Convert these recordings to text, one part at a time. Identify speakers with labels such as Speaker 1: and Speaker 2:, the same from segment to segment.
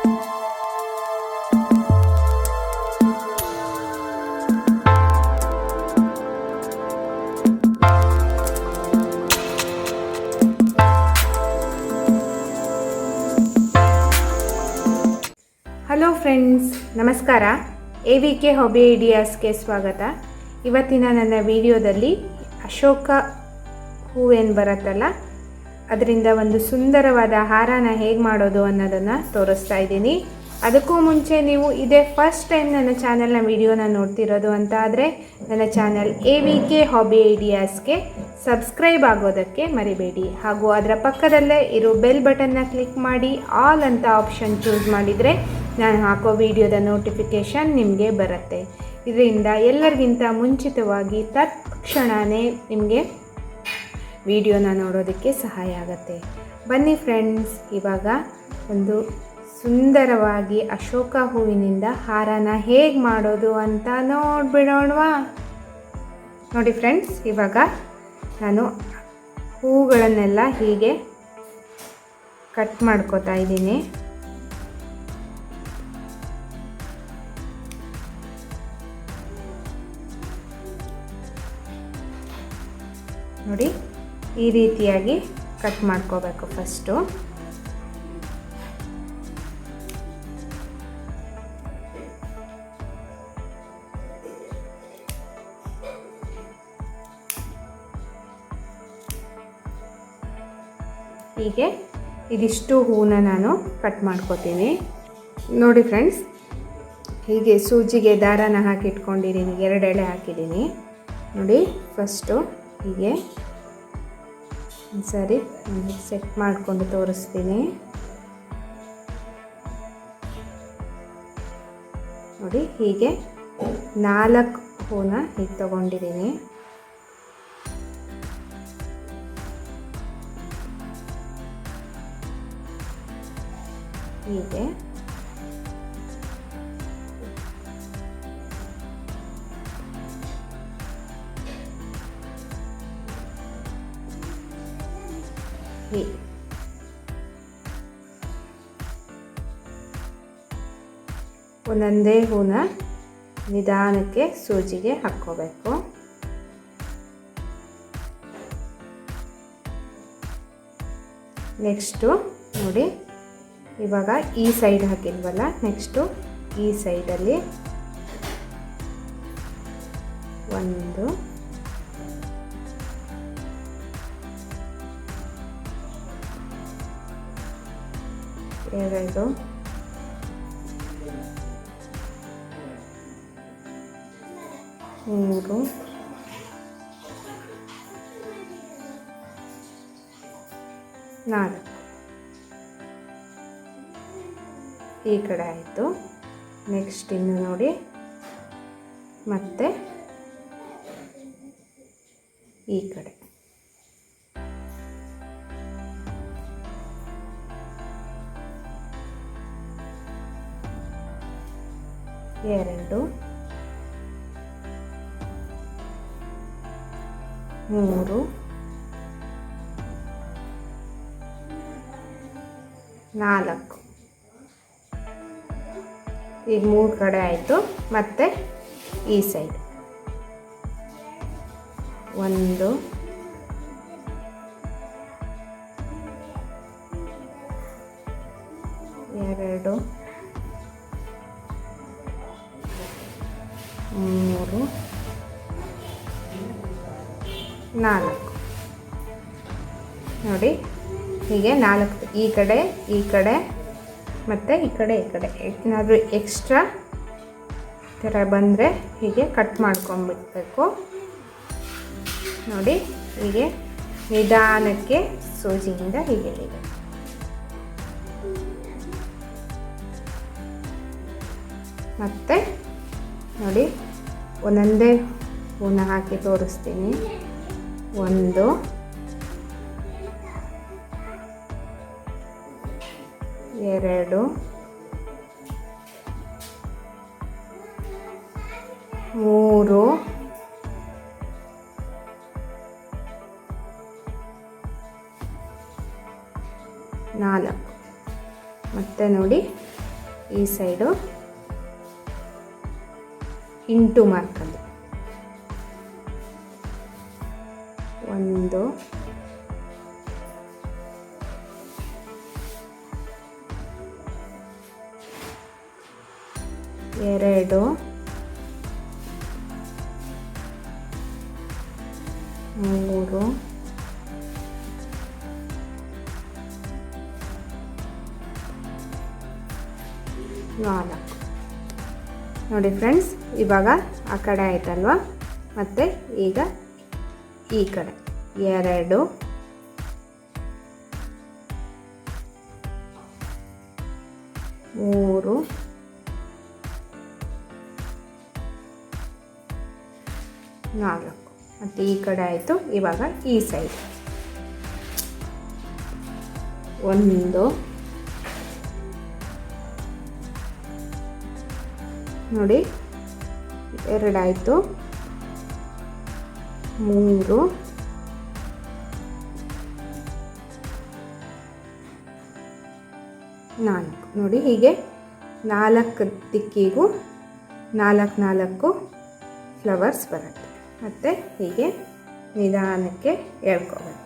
Speaker 1: Hello friends, ನಮಸ್ಕಾರ. A V K hobby ಐಡಿಯಾಸ್ಗೆ ಸ್ವಾಗತ. ಇವತ್ತಿನ ನನ್ನ ವಿಡಿಯೋದಲ್ಲಿ ಅಶೋಕ ಹೂವೇನು ಬರುತ್ತಲ್ಲ ಅದರಿಂದ ಒಂದು ಸುಂದರವಾದ ಹಾರನ ಹೇಗೆ ಮಾಡೋದು ಅನ್ನೋದನ್ನು ತೋರಿಸ್ತಾ ಇದ್ದೀನಿ. ಅದಕ್ಕೂ ಮುಂಚೆ ನೀವು ಇದೇ ಫಸ್ಟ್ ಟೈಮ್ ನನ್ನ ಚಾನಲ್ನ ವಿಡಿಯೋನ ನೋಡ್ತಿರೋದು ಅಂತ ಆದರೆ ನನ್ನ channel A V K hobby ಐಡಿಯಾಸ್ಗೆ subscribe ಆಗೋದಕ್ಕೆ ಮರಿಬೇಡಿ. ಹಾಗೂ ಅದರ ಪಕ್ಕದಲ್ಲೇ ಇರೋ ಬೆಲ್ ಬಟನ್ನ ಕ್ಲಿಕ್ ಮಾಡಿ ಆಲ್ ಅಂತ ಆಪ್ಷನ್ ಚೂಸ್ ಮಾಡಿದರೆ ನಾನು ಹಾಕೋ ವಿಡಿಯೋದ ನೋಟಿಫಿಕೇಷನ್ ನಿಮಗೆ ಬರುತ್ತೆ. ಇದರಿಂದ ಎಲ್ಲರಿಗಿಂತ ಮುಂಚಿತವಾಗಿ ತತ್ಕ್ಷಣವೇ ನಿಮಗೆ ವಿಡಿಯೋನ ನೋಡೋದಕ್ಕೆ ಸಹಾಯ ಆಗುತ್ತೆ. ಬನ್ನಿ ಫ್ರೆಂಡ್ಸ್, ಇವಾಗ ಒಂದು ಸುಂದರವಾಗಿ ಅಶೋಕ ಹೂವಿನಿಂದ ಹಾರನ ಹೇಗೆ ಮಾಡೋದು ಅಂತ ನೋಡ್ಬಿಡೋಣವಾ. ನೋಡಿ ಫ್ರೆಂಡ್ಸ್, ಇವಾಗ ನಾನು ಹೂಗಳನ್ನೆಲ್ಲ ಹೀಗೆ ಕಟ್ ಮಾಡ್ಕೋತಾ ಇದ್ದೀನಿ. ನೋಡಿ ಈ ರೀತಿಯಾಗಿ ಕಟ್ ಮಾಡ್ಕೋಬೇಕು ಫಸ್ಟು ಹೀಗೆ ಇದಿಷ್ಟು ಹೂನ ನಾನು ಕಟ್ ಮಾಡ್ಕೋತೀನಿ. ನೋಡಿ ಫ್ರೆಂಡ್ಸ್ ಹೀಗೆ ಸೂಜಿಗೆ ದಾರಾನ ಹಾಕಿಟ್ಕೊಂಡಿದ್ದೀನಿ, ಎರಡೆಳೆ ಹಾಕಿದ್ದೀನಿ. ನೋಡಿ ಫಸ್ಟು ಹೀಗೆ ಸರಿ ಸೆಟ್ ಮಾಡಿಕೊಂಡು ತೋರಿಸ್ತೀನಿ. ನೋಡಿ ಹೀಗೆ ನಾಲ್ಕು ಹೂನ ಹೀಗೆ ತಗೊಂಡಿದ್ದೀನಿ. ಹೀಗೆ ಹೀಗೆ. ಒಂದೊಂದೇ ಹೂನ ನಿಧಾನಕ್ಕೆ ಸೂಜಿಗೆ ಹಾಕ್ಕೋಬೇಕು. ನೆಕ್ಸ್ಟು ನೋಡಿ, ಇವಾಗ ಈ ಸೈಡ್ ಹಾಕಿಲ್ವಲ್ಲ ನೆಕ್ಸ್ಟು ಈ ಸೈಡಲ್ಲಿ ಒಂದು, ಎರಡು ಮೂರು ನಾಲ್ಕು. ಈ ಕಡೆ ಆಯಿತು. ನೆಕ್ಸ್ಟ್ ಇನ್ನು ನೋಡಿ. ಮತ್ತೆ ಈ ಕಡೆ. ಎರಡು. ಮೂರು. ನಾಲ್ಕು. ಈಗ ಮೂರು ಕಡೆ ಆಯಿತು. ಮತ್ತೆ ಈ ಸೈಡ್ ಒಂದು. ಎರಡು. ಮೂರು. ನಾಲ್ಕು. ನೋಡಿ, ಹೀಗೆ ನಾಲ್ಕು. ಈ ಕಡೆ ಈ ಕಡೆ, ಮತ್ತು ಈ ಕಡೆ ಈ ಕಡೆ. ಏನಾದರೂ ಎಕ್ಸ್ಟ್ರಾ ಥರ ಬಂದರೆ ಹೀಗೆ ಕಟ್ ಮಾಡ್ಕೊಂಬಿಡ್ಬೇಕು. ನೋಡಿ, ಹೀಗೆ ನಿಧಾನಕ್ಕೆ ಸೂಜಿಯಿಂದ ಹೀಗೆ ಹೀಗೆ ಮತ್ತು ನೋಡಿ, ಒಂದೊಂದೇ ಹೂನ ಹಾಕಿ ತೋರಿಸ್ತೀನಿ. ಒಂದು. ಎರಡು. ಮೂರು. ನಾಲ್ಕು. ಮತ್ತೆ ನೋಡಿ ಈ ಸೈಡು. ಇಂಟು ಮಾರ್ಕಲ್ಲಿ ಒಂದು. ಎರಡು. ಮೂರು. ನಾಲ್ಕು. ನೋಡಿ ಫ್ರೆಂಡ್ಸ್ ಇವಾಗ ಆ ಕಡೆ ಆಯ್ತಲ್ವಾ? ಮತ್ತು ಈಗ ಈ ಕಡೆ. ಎರಡು. ಮೂರು. ನಾಲ್ಕು. ಮತ್ತು ಈ ಕಡೆ ಆಯಿತು ಇವಾಗ ಈ ಸೈಡ್ ಒಂದು. ನೋಡಿ ಎರಡಾಯಿತು ಮೂರು. ನಾಲ್ಕು. ನೋಡಿ ಹೀಗೆ ನಾಲ್ಕು ದಿಕ್ಕಿಗೂ ನಾಲ್ಕು ನಾಲ್ಕು ಫ್ಲವರ್ಸ್ ಬರುತ್ತೆ. ಮತ್ತು ಹೀಗೆ ನಿಧಾನಕ್ಕೆ ಎಳ್ಕೋಬೇಕು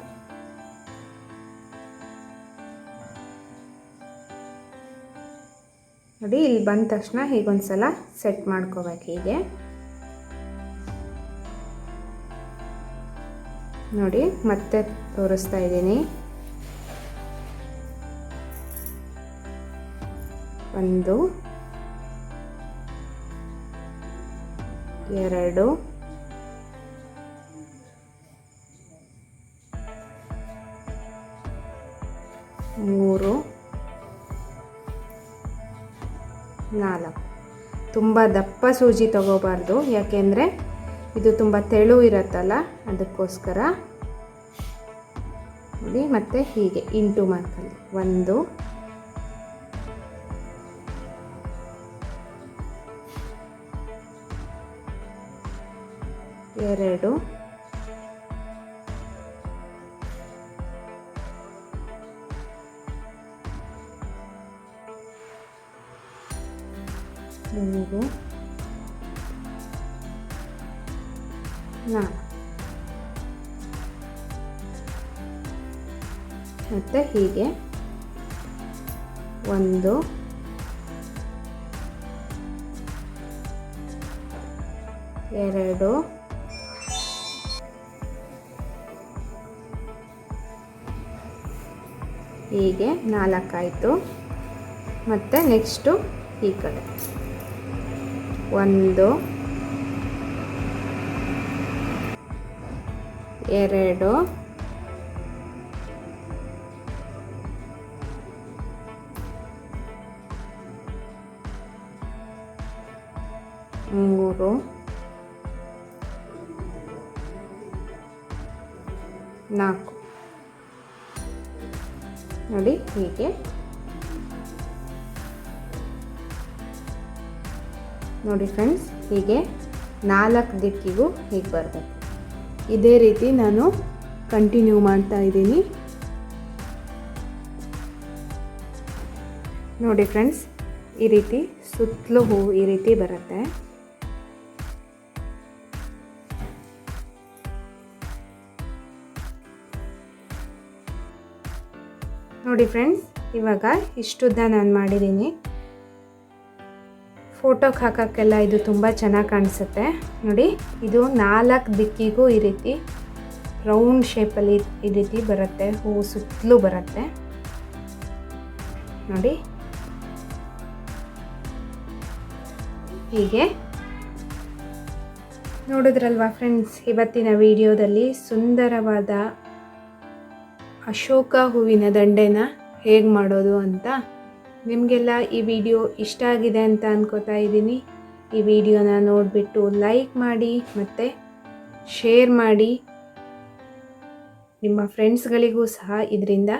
Speaker 1: ನೋಡಿ ಇಲ್ಲಿ ಬಂದ ತಕ್ಷಣ ಹೀಗೊಂದ್ಸಲ ಸೆಟ್ ಮಾಡ್ಕೋಬೇಕು ಹೀಗೆ. ನೋಡಿ ಮತ್ತೆ ತೋರಿಸ್ತಾ ಇದ್ದೀನಿ. ಒಂದು, ಎರಡು, ಮೂರು, ನಾಲ್ಕು. ತುಂಬ ದಪ್ಪ ಸೂಜಿ ತಗೋಬಾರ್ದು, ಯಾಕೆಂದರೆ ಇದು ತುಂಬ ತೆಳು ಇರುತ್ತಲ್ಲ, ಅದಕ್ಕೋಸ್ಕರ. ನೋಡಿ, ಮತ್ತು ಹೀಗೆ, ಇಂಟು ಮಾರ್ಕಲ್ಲಿ. ಒಂದು ಎರಡು. ಮೂರು. ನಾಲ್ಕು. ಮತ್ತು ಹೀಗೆ. ಒಂದು. ಎರಡು. ಹೀಗೆ ನಾಲ್ಕಾಯಿತು. ಮತ್ತು ನೆಕ್ಸ್ಟು ಈ ಕಡೆ. ಒಂದು ಎರಡು ಮೂರು ನಾಲ್ಕು. ನೋಡಿ ಹೀಗೆ. ನೋಡಿ ಫ್ರೆಂಡ್ಸ್ ಹೀಗೆ ನಾಲ್ಕು ದಿಕ್ಕಿಗೂ ಹೀಗೆ ಬರಬೇಕು. ಇದೇ ರೀತಿ ನಾನು ಕಂಟಿನ್ಯೂ ಮಾಡ್ತಾ ಇದ್ದೀನಿ. ನೋಡಿ ಫ್ರೆಂಡ್ಸ್ ಈ ರೀತಿ ಸುತ್ತಲೂ ಹೂವು ಈ ರೀತಿ ಬರುತ್ತೆ. ನೋಡಿ ಫ್ರೆಂಡ್ಸ್ ಇವಾಗ ಇಷ್ಟುದ್ದ ನಾನು ಮಾಡಿದ್ದೀನಿ ಫೋಟೋಗೆ ಹಾಕೋಕ್ಕೆಲ್ಲ ಇದು ತುಂಬ ಚೆನ್ನಾಗಿ ಕಾಣಿಸುತ್ತೆ. ನೋಡಿ, ಇದು ನಾಲ್ಕು ದಿಕ್ಕಿಗೂ ಈ ರೀತಿ ರೌಂಡ್ ಶೇಪಲ್ಲಿ ಈ ರೀತಿ ಬರುತ್ತೆ ಹೂವು ಸುತ್ತಲೂ ಬರುತ್ತೆ. ನೋಡಿ. ಹೀಗೆ. ನೋಡಿದ್ರಲ್ವಾ ಫ್ರೆಂಡ್ಸ್ ಇವತ್ತಿನ ವಿಡಿಯೋದಲ್ಲಿ ಸುಂದರವಾದ ಅಶೋಕ ಹೂವಿನ ದಂಡೆನ ಹೇಗೆ ಮಾಡೋದು ಅಂತ ನಿಮಗೆಲ್ಲ ಈ ವಿಡಿಯೋ ಇಷ್ಟ ಆಗಿದೆ ಅಂತ ಅನ್ಕೋತಾ ಇದ್ದೀನಿ. ಈ ವಿಡಿಯೋನ ನೋಡಿಬಿಟ್ಟು ಲೈಕ್ ಮಾಡಿ ಮತ್ತು ಶೇರ್ ಮಾಡಿ. ನಿಮ್ಮ ಫ್ರೆಂಡ್ಸ್ಗಳಿಗೂ ಸಹ ಇದರಿಂದ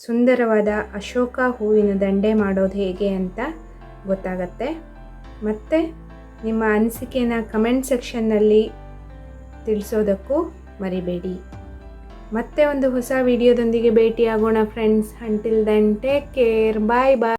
Speaker 1: ಸುಂದರವಾದ ಅಶೋಕ ಹೂವಿನ ದಂಡೆ ಮಾಡೋದು ಹೇಗೆ ಅಂತ ಗೊತ್ತಾಗತ್ತೆ. ಮತ್ತು ನಿಮ್ಮ ಅನಿಸಿಕೆನ ಕಮೆಂಟ್ ಸೆಕ್ಷನ್ನಲ್ಲಿ ತಿಳಿಸೋದಕ್ಕೂ ಮರಿಬೇಡಿ. ಮತ್ತೆ ಒಂದು ಹೊಸ ವಿಡಿಯೋದೊಂದಿಗೆ ಭೇಟಿಯಾಗೋಣ friends until then take care bye bye